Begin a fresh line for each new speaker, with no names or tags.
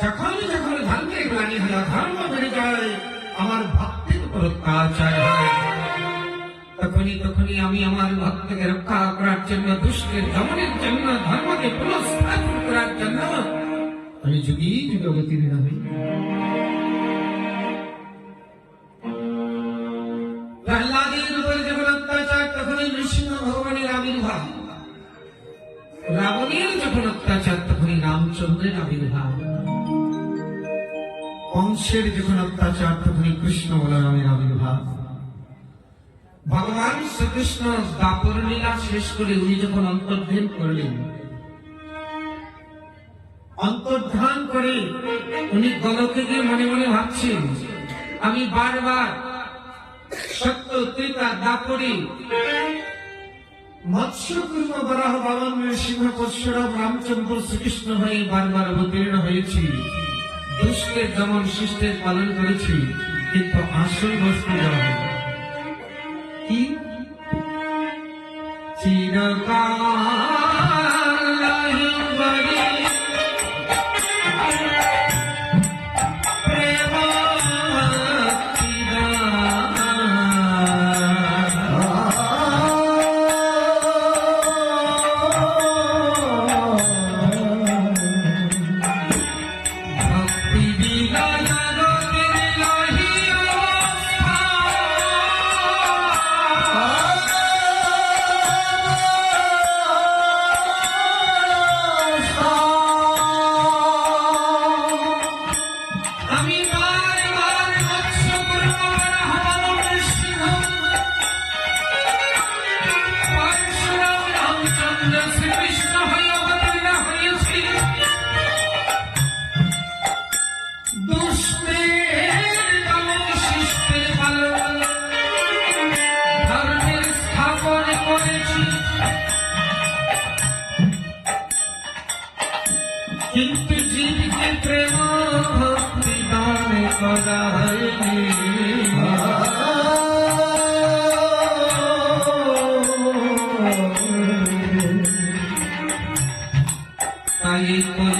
যখন যখন ধর্মের গ্লানি হল, ধর্ম বেড়ে যায়, আমার ভক্তের উপর অত্যাচার হয়। তখনই তখনই আমি আমার ভক্তকে রক্ষা করার জন্য, দুষ্টের দমনের জন্য, ধর্মকে পুনঃস্থাপন করার জন্য আমি যুগী প্রহ্লাদের উপর যখন অত্যাচার, তখনই নৃসিংহ ভগবানের আবির্ভাব। রাবণের যখন অত্যাচার, তখনই রামচন্দ্রের আবির্ভাব। কংসের যখন অত্যাচার, তখনই কৃষ্ণ বলরামের আবির্ভাব। ভগবান শ্রীকৃষ্ণ দাপর লীলা শেষ করে উনি যখন অন্তর্ধান করলেন, অন্তর্ধান করে উনি গলকে গিয়ে মনে মনে ভাবছেন, আমি বারবার সত্য, ত্রিতা, দাপরে, মৎস্যকুর্ম, বরাহ, বামন সিংহ পরশুরাম রামচন্দ্র, শ্রীকৃষ্ণ হয়ে বারবার অবতীর্ণ হয়েছি। দুষ্টের যেমন শিষ্টের পালন করেছি কিন্তু আসল বস্তু দেওয়া হয় কি? চিরকাল হয়নি তাই